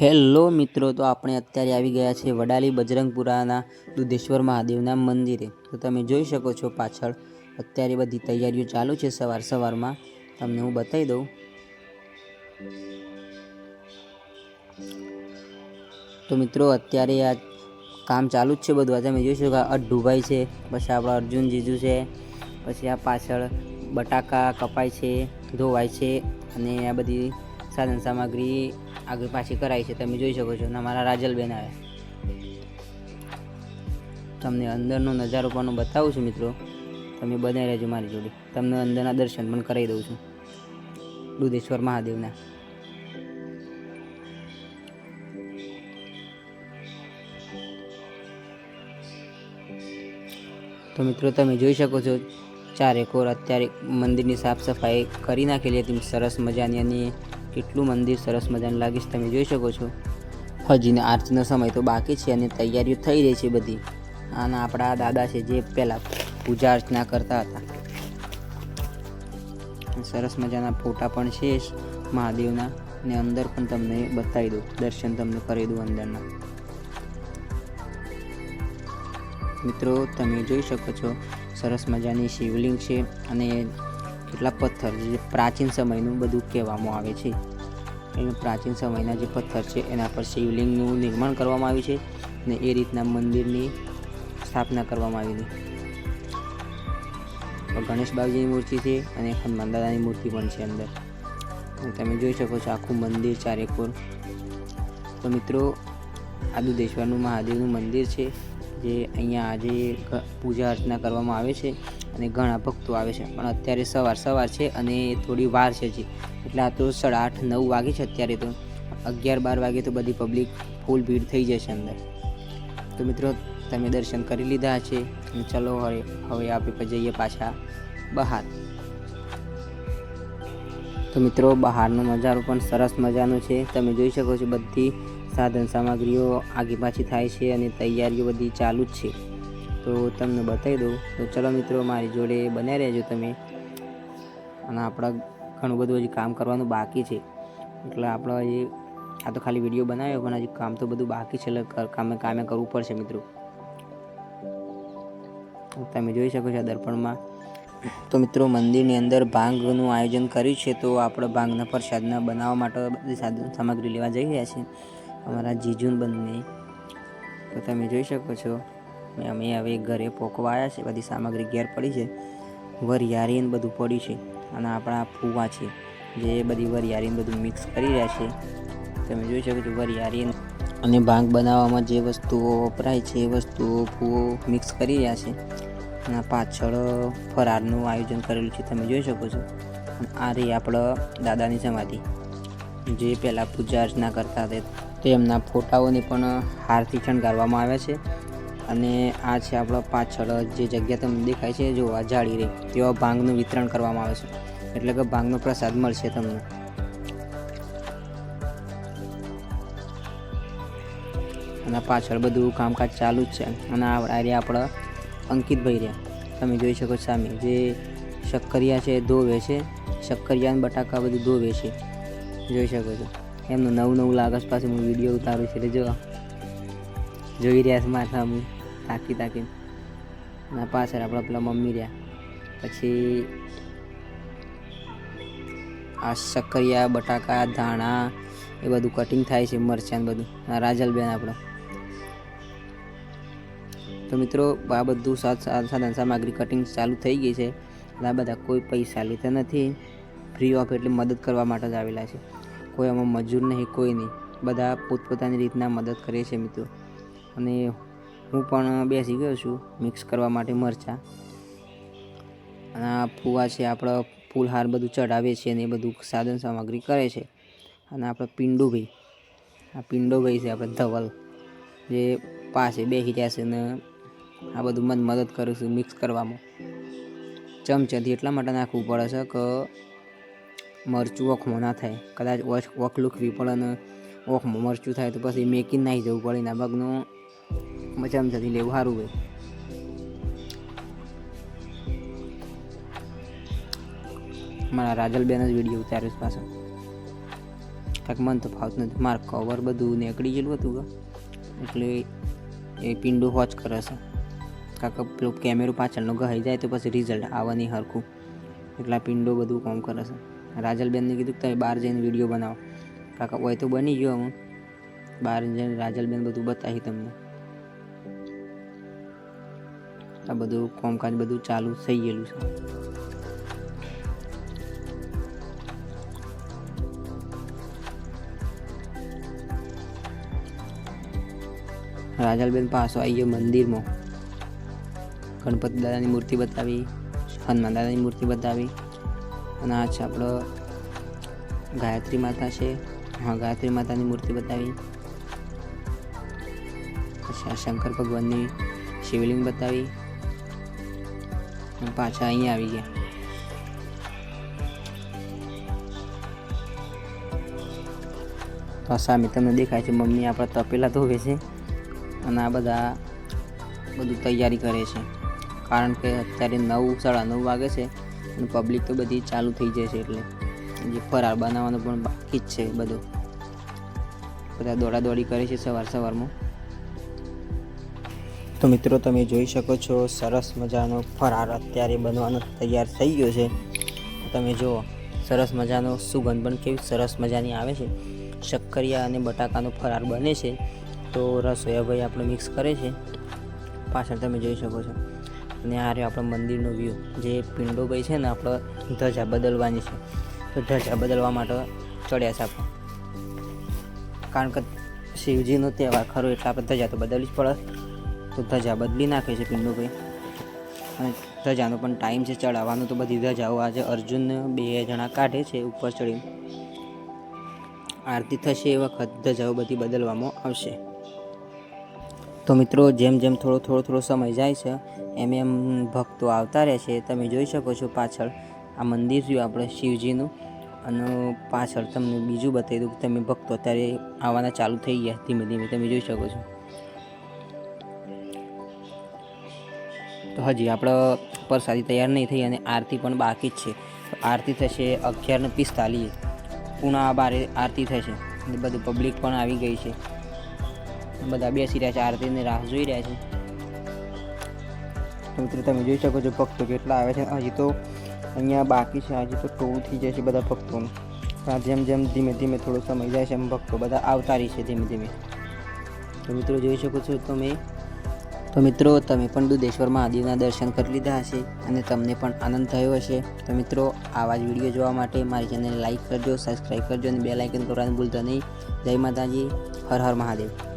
Hello મિત્રો, તો આપણે અત્યારે આવી ગયા છે વડાલી બજરંગપુરાના દુધેશ્વર મહાદેવના મંદિરે. તો તમે જોઈ શકો છો પાછળ અત્યારે બધી તૈયારીઓ ચાલુ છે સવાર સવારમાં. તમને હું બતાવી દઉં. તો મિત્રો, અત્યારે આ કામ ચાલુ જ છે બધું. આ તમે જોઈ શકો આ છે, પછી આપણા અર્જુન જીજુ છે, પછી આ પાછળ બટાકા કપાય છે, ધોવાય છે, અને આ બધી સાધન સામગ્રી આગળ પાછી કરાય છે, તમે જોઈ શકો છો. અને અમારા રાજલબેન આવે. તમને અંદરનો નજારો પણ બતાવું છું, મિત્રો. તમે બનાવી રહેજો મારી જોડે. તમને અંદરના દર્શન પણ કરાવી દઉં છું. દુધેશ્વર મહાદેવના. તો મિત્રો, તમે જોઈ શકો છો, ચારેકોર અત્યારે મંદિરની સાફ સફાઈ કરી નાખેલી હતી. સરસ મજાની અને કેટલું મંદિર સરસ મજાનું લાગે છે તમે જોઈ શકો છો. હજીને આરતીનો સમય તો બાકી છે અને તૈયારીઓ થઈ રહી છે બધી. આના આપણા દાદા છે જે પહેલાં પૂજા અર્ચના કરતા હતા. સરસ મજાના ફોટા પણ છે મહાદેવના. ને અંદર પણ તમને બતાવી દઉં, દર્શન તમને કરી દઉં અંદરના. મિત્રો, તમે જોઈ શકો છો, સરસ મજાની શિવલિંગ છે અને કેટલા પથ્થર જે પ્રાચીન સમયનું બધું કહેવામાં આવે છે. એનું પ્રાચીન સમયના જે પથ્થર છે, એના પર શિવલિંગનું નિર્માણ કરવામાં આવ્યું છે અને એ રીતના મંદિરની સ્થાપના કરવામાં આવી હતી. ગણેશ બાબજીની મૂર્તિ છે અને હનુમાન દાદાની મૂર્તિ પણ છે અંદર. તમે જોઈ શકો છો આખું મંદિર ચારેકોર તો મિત્રો આ દુધેશ્વરનું મહાદેવનું મંદિર છે, જે અહીંયા આજે પૂજા અર્ચના કરવામાં આવે છે. અને ઘણા ભક્તો આવે છે. પણ અત્યારે સવાર સવાર છે અને થોડી વાર છે હજી. એટલે આ તો સાડા આઠ, નવ વાગે છે અત્યારે તો. અગિયાર, બાર વાગે તો બધી પબ્લિક ફૂલ ભીડ થઈ જશે અંદર. તો મિત્રો, તમે દર્શન કરી લીધા છે અને ચલો હવે હવે આપણે જઈએ પાછા બહાર. તો મિત્રો, બહારનો નજારો પણ સરસ મજાનો છે. તમે જોઈ શકો છો બધી સાધન સામગ્રીઓ આગી પાછી થાય છે અને તૈયારીઓ બધી ચાલુ જ છે. તો તમને બતાવી દઉં. તો ચલો મિત્રો, મારી જોડે બન્યા રહેજો તમે. અને આપણા ઘણું બધું હજી કામ કરવાનું બાકી છે. એટલે આપણે હજી, આ તો ખાલી વીડિયો બનાવ્યો, પણ હજી કામ તો બધું બાકી છે. એટલે કામે કામે કરવું પડશે મિત્રો. તમે જોઈ શકો છો દર્પણમાં. તો મિત્રો, મંદિરની અંદર ભાંગનું આયોજન કર્યું છે. તો આપણે ભાંગના પ્રસાદના બનાવવા માટે બધી સાધન, સામગ્રી લેવા જઈ રહ્યા છીએ. અમારા જીજુન બંને. તો તમે જોઈ શકો છો. ને અમે હવે ઘરે પોકવા આવ્યા છે, બધી સામગ્રી ઘેર પડી છે. વરિયારીને બધું પડ્યું છે અને આપણા ફૂવા છે, જે બધી વરિયારીને બધું મિક્સ કરી રહ્યા છે. તમે જોઈ શકો છો વરિયાળી અને ભાંગ બનાવવામાં જે વસ્તુઓ વપરાય છે, એ વસ્તુઓ ફૂવો મિક્સ કરી રહ્યા છે. અને પાછળ ફરારનું આયોજન કરેલું છે, તમે જોઈ શકો છો. આ રહી આપણા દાદાની સમાધિ. જે પહેલાં પૂજા અર્ચના કરતા હતા, તેમના ફોટાઓને પણ હારથી શણગારવામાં આવ્યા છે. અને આ છે આપણા પાછળ જે જગ્યા તમને દેખાય છે, જો આ જાળી રહી તેવા ભાંગનું વિતરણ કરવામાં આવે છે. એટલે કે ભાંગનો પ્રસાદ મળશે તમને. અને પાછળ બધું કામકાજ ચાલુ જ છે. અને આ રહ્યા આપણા અંકિતભાઈ રહ્યા. તમે જોઈ શકો સામે જે શક્કરિયા છે ધોવે છે. શક્કરિયા અને બટાકા બધું ધોવે છે. જોઈ શકો છો. એમનું નવું નવું લાગસ પાસે હું વીડિયો ઉતારું છું. એટલે જો જોઈ રહ્યા છે મારા સામે. તાકી તાકી અને પાછળ આપણા પેલા મમ્મી રહ્યા. પછી આ શક્કરિયા બટાકા, ધાણા, એ બધું કટિંગ થાય છે, મરચાં બધું. રાજલબેન આપણો. તો મિત્રો, આ બધું સાત સાધન સામગ્રી કટિંગ ચાલુ થઈ ગઈ છે. આ બધા કોઈ પૈસા લેતા નથી. ફ્રી ઓફ એટલે મદદ કરવા માટે જ આવેલા છે. કોઈ આમાં મજૂર નહીં, કોઈ નહીં. બધા પોતપોતાની રીતના મદદ કરે છે મિત્રો. અને હું પણ બેસી ગયો છું મિક્સ કરવા માટે મરચાં. અને આ ફુવા છે, આપણો ફૂલહાર બધું ચઢાવે છે અને એ બધું સાધન સામગ્રી કરે છે. અને આપણે પિંડુભાઈ, આ પિંડોભાઈ છે આપણે ધવલ, જે પાસે બેસી રહ્યા છે ને આ બધું મને મદદ કરું છું મિક્સ કરવામાં. ચમચાથી એટલા માટે નાખવું પડે છે કે મરચું ઓખમાં ના થાય. કદાચ ઓખ ઓખ લૂખવી પડે અને ઓખમાં મરચું થાય તો પછી મેકીને નાખી જવું પડે. એના ભાગનું ચમચાથી લેવું સારું હોય. મારા રાજલબેન જ વીડિયો ઉતાર્યો છે પાછો. કાંઈક મન તો ફાવતું નથી. મારે કવર બધું નીકળી ગયેલું હતું એટલે એ પિંડો હોચ કરે છે. કાંક પેલો કેમેરો પાછળનો ગહાઈ જાય તો પછી રિઝલ્ટ આવે નહીં હરખું. એટલા પિંડો બધું કામ કરે છે. રાજલબેનને કીધું કે તમે બહાર જઈને વીડિયો બનાવો. કાકા હોય તો બની ગયો હું બહાર જઈને રાજલબેન બધું બતાવી તમને. આ બધું કામકાજ બધું ચાલુ થઈ ગયેલું છે. રાજાલબેન પાછો આવી ગયો મંદિરમાં. ગણપતિ દાદાની મૂર્તિ બતાવી, હનુમાન દાદાની મૂર્તિ બતાવી. અને આ છે આપણો ગાયત્રી માતા છે. હા, ગાયત્રી માતાની મૂર્તિ બતાવી. પછી આ શંકર ભગવાનની શિવલિંગ બતાવી. પાછા અહીંયા આવી ગયા. તો સામે તમને દેખાય છે, મમ્મી આપણા તપેલા ધોવે છે અને આ બધા બધું તૈયારી કરે છે. કારણ કે અત્યારે નવ, સાડા નવ વાગે છે અને પબ્લિક તો બધી ચાલુ થઈ જશે એટલે જે ફરાળ બનાવવાનો પણ બાકી જ છે બધું. બધા દોડા દોડી કરે છે સવાર સવારમાં. તો મિત્રો તમે જોઈ શકો છો, સરસ મજાનો ફરાર અત્યારે બનવાનો તૈયાર થઈ ગયો છે. તમે જુઓ, સરસ મજાનો સુગંધ પણ કેવી સરસ મજાની આવે છે. શક્કરિયા અને બટાકાનો ફરાર બને છે. તો રસોઈયા ભાઈ આપણે મિક્સ કરે છે. પાછળ તમે જોઈ શકો છો. અને આ રહ્યો આપણો મંદિરનો વ્યૂ જે પિંડો ભાઈ છે ને આપણે ધજા બદલવાની છે. તો ધજા બદલવા માટે ચડ્યા છે આપણે. કારણ કે શિવજીનો તહેવાર ખરો એટલે આપણે ધજા તો બદલવી જ પડે. તો ધજા બદલી નાખે છે પિંડુભાઈ અને ધજાનો પણ ટાઈમ છે ચડાવવાનો, તો બધી ધજાઓ આજે અર્જુન બે જણા કાઢે છે ઉપર ચડી આરતી થશે એ વખત ધજાઓ બધી બદલવામાં આવશે. તો મિત્રો, જેમ જેમ થોડો થોડો થોડો સમય જાય છે, એમ એમ ભક્તો આવતા રહે છે, તમે જોઈ શકો છો પાછળ આ મંદિર રહ્યું આપણે શિવજીનું. અને પાછળ તમને બીજું બતાવી દઉં કે તમે ભક્તો અત્યારે આવવાના ચાલુ થઈ ગયા ધીમે ધીમે, તમે જોઈ શકો છો. તો હજી આપણે પ્રસાદી તૈયાર નહીં થઈ અને આરતી પણ બાકી જ છે. આરતી થશે અગિયારને પિસ્તાલીસ. પૂણા બારે આરતી થશે. બધું પબ્લિક પણ આવી ગઈ છે. બધા બેસી રહ્યા છે, આરતીની રાહ જોઈ રહ્યા છે. મિત્રો, તમે જોઈ શકો છો ભક્તો કેટલા આવે છે. હજી તો અહીંયા બાકી છે. હજી તો ટોળું થઈ જાય છે બધા ભક્તોનું. જેમ જેમ ધીમે ધીમે થોડો સમય જાય છે, એમ ભક્તો બધા આવતા રહી છે ધીમે ધીમે. તો મિત્રો, જોઈ શકો છો તમે તો મિત્રો, તમે પણ દુધેશ્વર મહાદેવના દર્શન કરી લીધા હશે અને તમને પણ આનંદ થયો હશે. તો મિત્રો, આવા જ વીડિયો જોવા માટે મારી ચેનલને લાઇક કરજો સબસ્ક્રાઈબ કરજો અને બે લાઇકન કરવાનું ભૂલતા નહીં. જય માતાજી, હર હર મહાદેવ.